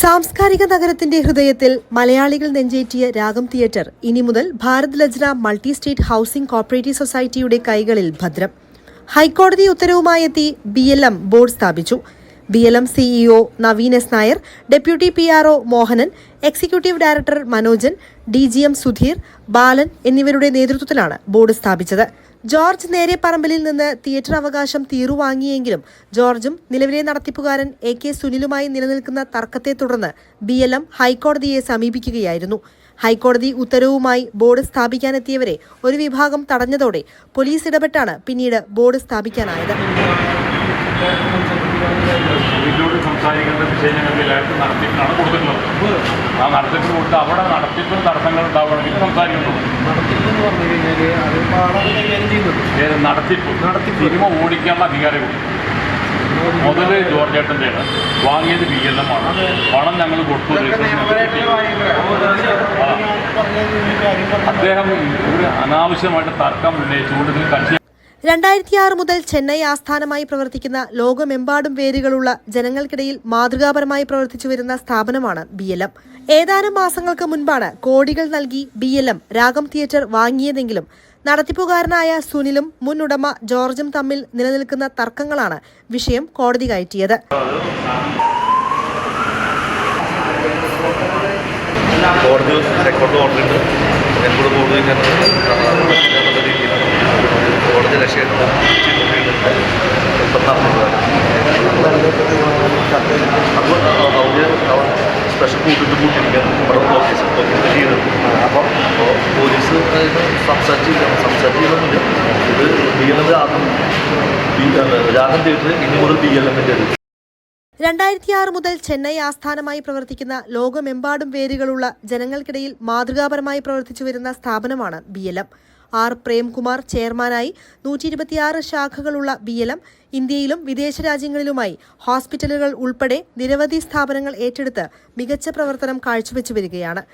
സാംസ്കാരിക നഗരത്തിന്റെ ഹൃദയത്തിൽ മലയാളികൾ നെഞ്ചേറ്റിയ രാഗം തിയേറ്റർ. ഇനി മുതൽ Bharat Lajna multi state housing cooperative സൊസൈറ്റിയുടെ കൈകളിൽ ഭദ്രം. ഹൈക്കോടതി ഉത്തരവുമായെത്തി ബി എൽ എം ബോർഡ് സ്ഥാപിച്ചു. B L M CEO Naveen S Nair deputy P R O Mohanan executive director Manojan D G M Sudheer Balan എന്നിവരുടെ നേതൃത്വത്തിലാണ് ബോർഡ് സ്ഥാപിച്ചത്. George നേരെ പറമ്പലിൽ നിന്ന് തിയേറ്റർ അവകാശം തീറുവാങ്ങിയെങ്കിലും ജോർജും നിലവിലെ നടത്തിപ്പുകാരൻ എ കെ സുനിലുമായി നിലനിൽക്കുന്ന തർക്കത്തെ തുടർന്ന് ബി എൽ എം ഹൈക്കോടതിയെ സമീപിക്കുകയായിരുന്നു. ഹൈക്കോടതി ഉത്തരവുമായി ബോർഡ് സ്ഥാപിക്കാനെത്തിയവരെ ഒരു വിഭാഗം തടഞ്ഞതോടെ പോലീസ് ഇടപെട്ടാണ് പിന്നീട് ബോർഡ് സ്ഥാപിക്കാനായത്. ഇതിനോട് സംസാരിക്കേണ്ട കൊടുത്തിട്ടുള്ളത്. ആ നടത്തിപ്പ് കൊടുത്ത് അവിടെ നടത്തിപ്പിന് തടസ്സങ്ങൾ ഉണ്ടാവുകയാണെങ്കിൽ സംസാരിക്കുന്നു. നടത്തിപ്പെന്ന് പറഞ്ഞു കഴിഞ്ഞാൽ അത് പാടാണ് കൈകാര്യം ചെയ്യുന്നത് ഏത് നടത്തിപ്പ്? നടത്തിപ്പ്. സിനിമ ഓടിക്കാനുള്ള അധികാരം കൊടുത്തു മുതൽ ജോർജ് ഏട്ടന്റെയാണ് വാങ്ങിയത് ബി എൽ എം ആണ്. പണം ഞങ്ങൾ കൊടുത്തു. അദ്ദേഹം ഒരു അനാവശ്യമായിട്ട് തർക്കം ഉന്നയിച്ചുകൊണ്ട് ഇതിൽ കക്ഷി രണ്ടായിരത്തി ആറ് മുതൽ ചെന്നൈ ആസ്ഥാനമായി പ്രവർത്തിക്കുന്ന ലോകമെമ്പാടും വേരുകളുള്ള ജനങ്ങൾക്കിടയിൽ മാതൃകാപരമായി പ്രവർത്തിച്ചു വരുന്ന സ്ഥാപനമാണ് ബി എൽ എം. ഏതാനും മാസങ്ങൾക്ക് മുൻപാണ് കോടികൾ നൽകി B L M Ragam theatre വാങ്ങിയതെങ്കിലും നടത്തിപ്പുകാരനായ സുനിലും മുൻ ഉടമ ജോർജും തമ്മിൽ നിലനിൽക്കുന്ന തർക്കങ്ങളാണ് വിഷയം കോടതി കയറ്റിയത്. കോടതി റെക്കോർഡ് ഓർഡർ എന്നോട് ബോർഡ് മുതൽ രണ്ടായിരത്തി ആറ് മുതൽ ചെന്നൈ ആസ്ഥാനമായി പ്രവർത്തിക്കുന്ന ലോകമെമ്പാടും വേരുകളുള്ള ജനങ്ങൾക്കിടയിൽ മാതൃകാപരമായി പ്രവർത്തിച്ചു വരുന്ന സ്ഥാപനമാണ് B L M. R Premkumar ചെയർമാനായി നൂറ്റി ഇരുപത്തിയാറ് ശാഖകളുള്ള ബി എൽ എം ഇന്ത്യയിലും വിദേശ രാജ്യങ്ങളിലുമായി ഹോസ്പിറ്റലുകൾ ഉൾപ്പെടെ നിരവധി സ്ഥാപനങ്ങൾ ഏറ്റെടുത്ത് മികച്ച പ്രവർത്തനം കാഴ്ചവെച്ചു വരികയാണ്.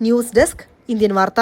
ന്യൂസ് ഡെസ്ക് ഇന്ത്യൻ വാർത്ത.